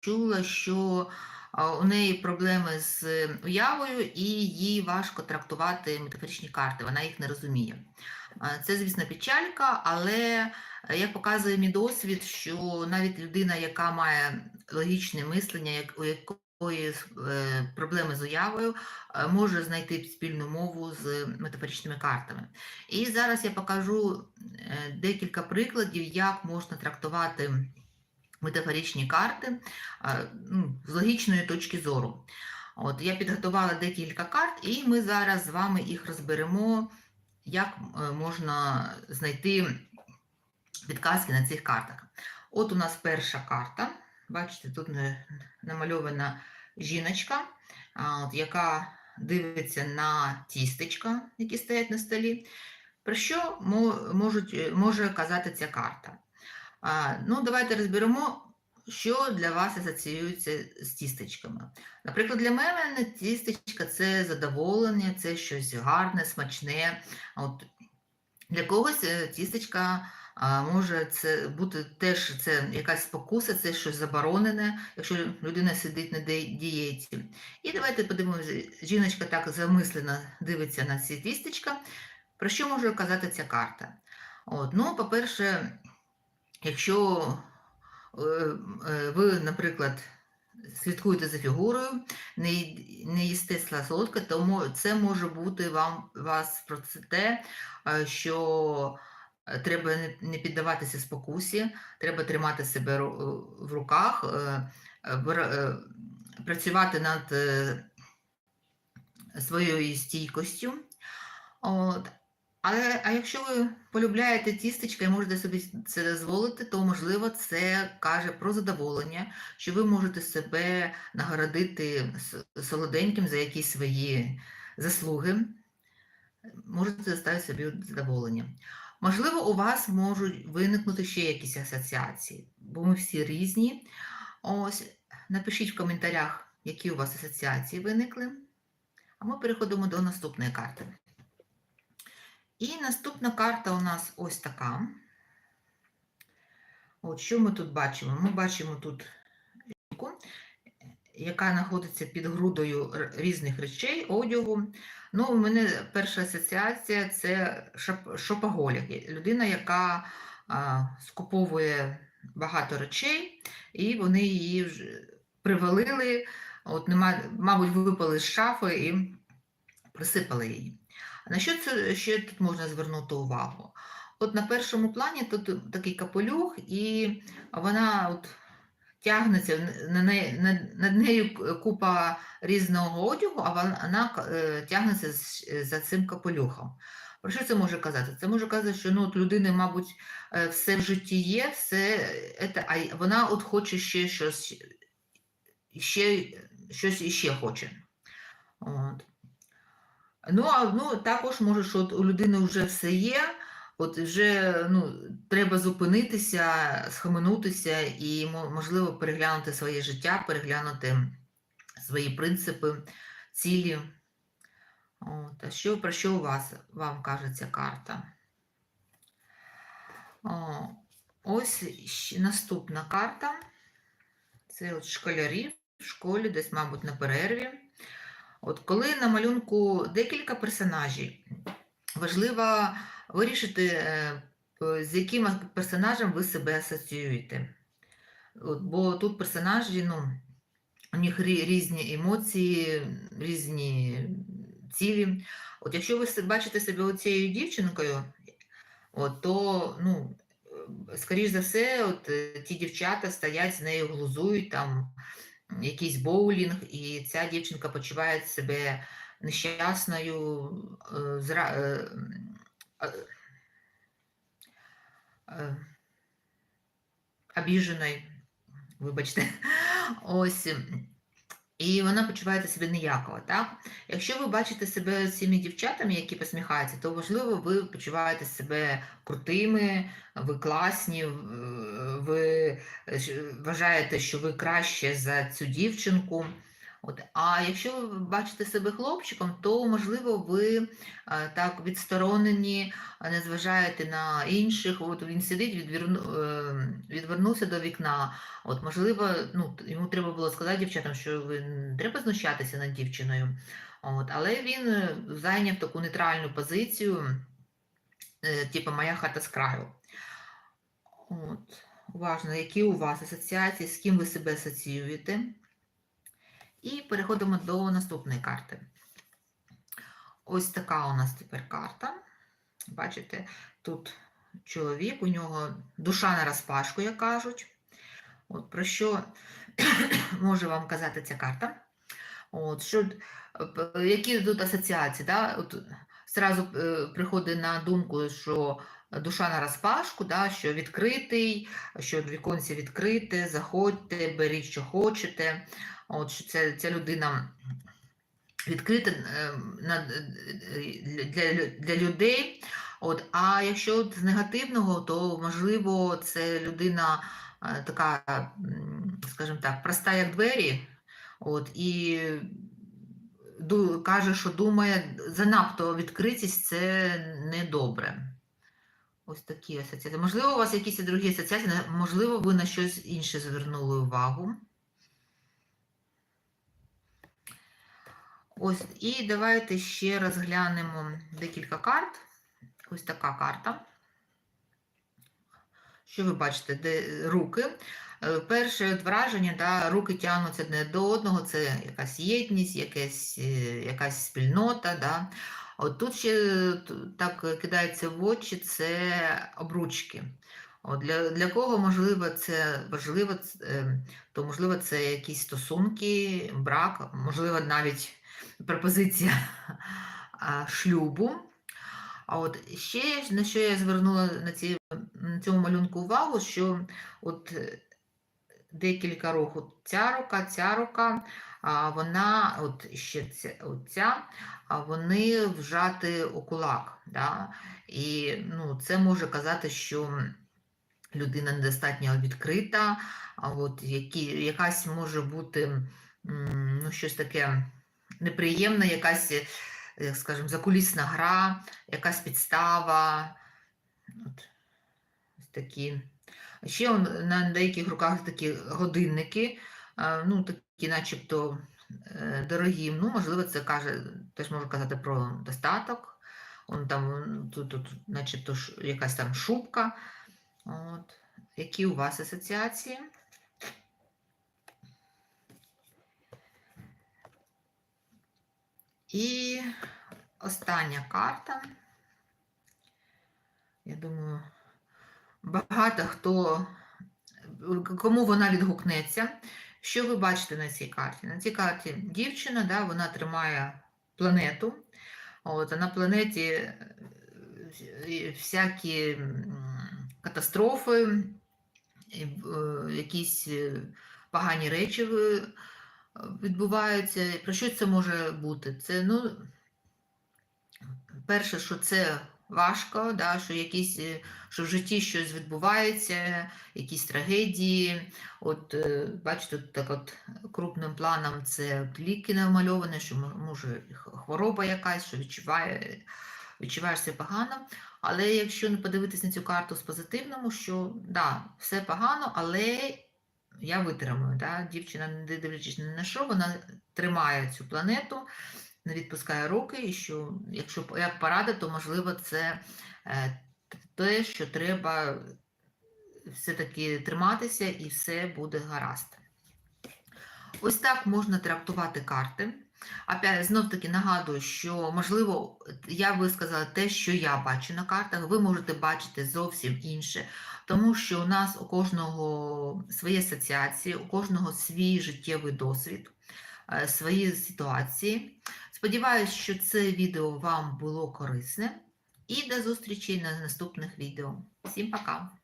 чула, що у неї проблеми з уявою і їй важко трактувати метафоричні карти, вона їх не розуміє. Це, звісно, печалька, але е, як показує мій досвід, що навіть людина, яка має логічне мислення, у якої е, проблеми з уявою, е, може знайти спільну мову з метафоричними картами. І зараз я покажу декілька прикладів, як можна трактувати метафоричні карти ну, з логічної точки зору. От, я підготувала декілька карт, і ми зараз з вами їх розберемо, як е, можна знайти підказки на цих картах. От у нас перша карта. Бачите, тут намальована жіночка, от, яка дивиться на тістечка, які стоять на столі. Про що мо- можуть, е, може казати ця карта? А, ну, давайте розберемо, що для вас асоціюється з тістечками. Наприклад, для мене тістечка це задоволення, це щось гарне, смачне. От для когось е, тістечка а, може це бути теж це якась спокуса, це щось заборонене, якщо людина сидить на дієті. І давайте подивимося, жіночка так замислено дивиться на ці тістечка. Про що може казати ця карта? От, ну, по-перше, якщо е, е, ви, наприклад, слідкуєте за фігурою, не, їсте солодке, то це може бути вам вас про те, е, що треба не, піддаватися спокусі, треба тримати себе в руках, працювати над своєю стійкостю. От. Але а якщо ви полюбляєте тістечка і можете собі це дозволити, то можливо це каже про задоволення, що ви можете себе нагородити солоденьким за якісь свої заслуги. Можете доставити собі задоволення. Можливо, у вас можуть виникнути ще якісь асоціації, бо ми всі різні. Ось, напишіть в коментарях, які у вас асоціації виникли. А ми переходимо до наступної карти. І наступна карта у нас ось така. От що ми тут бачимо? Ми бачимо тут жінку, яка знаходиться під грудою різних речей, одягу. Ну, у мене перша асоціація це шоп- шопоголік. Людина, яка а, скуповує багато речей, і вони її привалили, от нема, мабуть, випали з шафи і присипали її. На що це ще тут можна звернути увагу? От на першому плані тут такий капелюх, і вона от тягнеться на неї, над, нею купа різного одягу, а вона, вона е, тягнеться за цим капелюхом. Про що це може казати? Це може казати, що ну, от людини, мабуть, е, все в житті є, все, це, а вона от хоче ще щось, ще, щось іще хоче. От. Ну, а ну, також може, що от у людини вже все є, от вже ну, треба зупинитися, схаменутися і, можливо, переглянути своє життя, переглянути свої принципи, цілі. От, а що, про що у вас вам каже ця карта? О, ось наступна карта. Це от школярі в школі, десь, мабуть, на перерві. От коли на малюнку декілька персонажів, важливо вирішити, е, з яким персонажем ви себе асоціюєте. От, бо тут персонажі, ну, у них різні емоції, різні цілі. От якщо ви бачите себе оцією дівчинкою, от, то, ну, е, скоріш за все, от, е, ті дівчата стоять з нею, глузують там якийсь боулінг, і ця дівчинка почуває себе нещасною, е, зра... е, е, обіженою, вибачте, ось. І вона почувається себе ніяково, так? Якщо ви бачите себе цими дівчатами, які посміхаються, то можливо ви почуваєте себе крутими, ви класні, ви е, вважаєте, що ви краще за цю дівчинку. От. А якщо ви бачите себе хлопчиком, то можливо ви е, так відсторонені, не зважаєте на інших. От він сидить, відверну, е, відвернувся до вікна. От, можливо, ну, йому треба було сказати дівчатам, що ви не треба знущатися над дівчиною. От, але він зайняв таку нейтральну позицію, типу моя хата з краю. От. Уважно, які у вас асоціації, з ким ви себе асоціюєте. І переходимо до наступної карти. Ось така у нас тепер карта. Бачите, тут чоловік, у нього душа на розпашку, як кажуть. От про що може вам казати ця карта? От, що, е, які тут асоціації? Да? От, зразу е, приходить на думку, що душа на розпашку, да? що відкритий, що віконце відкрите, заходьте, беріть, що хочете. От, що ця, ця людина відкрита е, е, для, для людей. От, а якщо з негативного, то можливо це людина така, скажімо так, проста як двері, от, і каже, що думає, занадто відкритість це недобре. Ось такі асоціації. Можливо, у вас якісь і другі асоціації, можливо, ви на щось інше звернули увагу. Ось, і давайте ще розглянемо декілька карт. Ось така карта. Що ви бачите? Де руки. Е, Перше враження, да, руки тягнуться одне до одного, це якась єдність, якась, е, якась спільнота. Да. От тут ще е, так кидається в очі це обручки. От для, для кого можливо це важливо, то можливо це якісь стосунки, брак, можливо, навіть пропозиція шлюбу. А от ще на що я звернула на, ці, на цьому малюнку увагу, що от декілька от ця рука, ця рука, вона, от ще ця, от ця, а вони вжати у кулак. Да? І ну, це може казати, що людина недостатньо відкрита, от які, якась може бути ну, щось таке неприємне, якась, е, як скажімо, закулісна гра, якась підстава. От, такі. Ще на деяких руках такі годинники, ну, такі начебто е, дорогі. Ну, можливо, це каже, теж можу казати про достаток. Он там, тут, тут начебто якась там шубка. От. Які у вас асоціації? І остання карта. Я думаю, багато хто, кому вона відгукнеться. Що ви бачите на цій карті? На цій карті дівчина, да, вона тримає планету. От, а на планеті е, всякі катастрофи, е, якісь е, погані речі відбуваються. Про що це може бути? Це, ну, перше, що це важко, да, що, якісь, е, що в житті щось відбувається, якісь трагедії. От, е, бачите, тут так от крупним планом це от ліки намальовані, що може хвороба якась, що відчуває, відчуваєш себе погано. Але якщо не подивитись на цю карту з позитивному, що да, все погано, але я витримую. Да? Дівчина, не дивлячись на що, вона тримає цю планету, не відпускає руки, і що, якщо як порада, то можливо це е, те, що треба все-таки триматися і все буде гаразд. Ось так можна трактувати карти. Опять, знов таки нагадую, що можливо я висказала те, що я бачу на картах, ви можете бачити зовсім інше, тому що у нас у кожного свої асоціації, у кожного свій життєвий досвід, е, свої ситуації. Сподіваюсь, що це відео вам було корисне. І до зустрічі на наступних відео. Всім пока!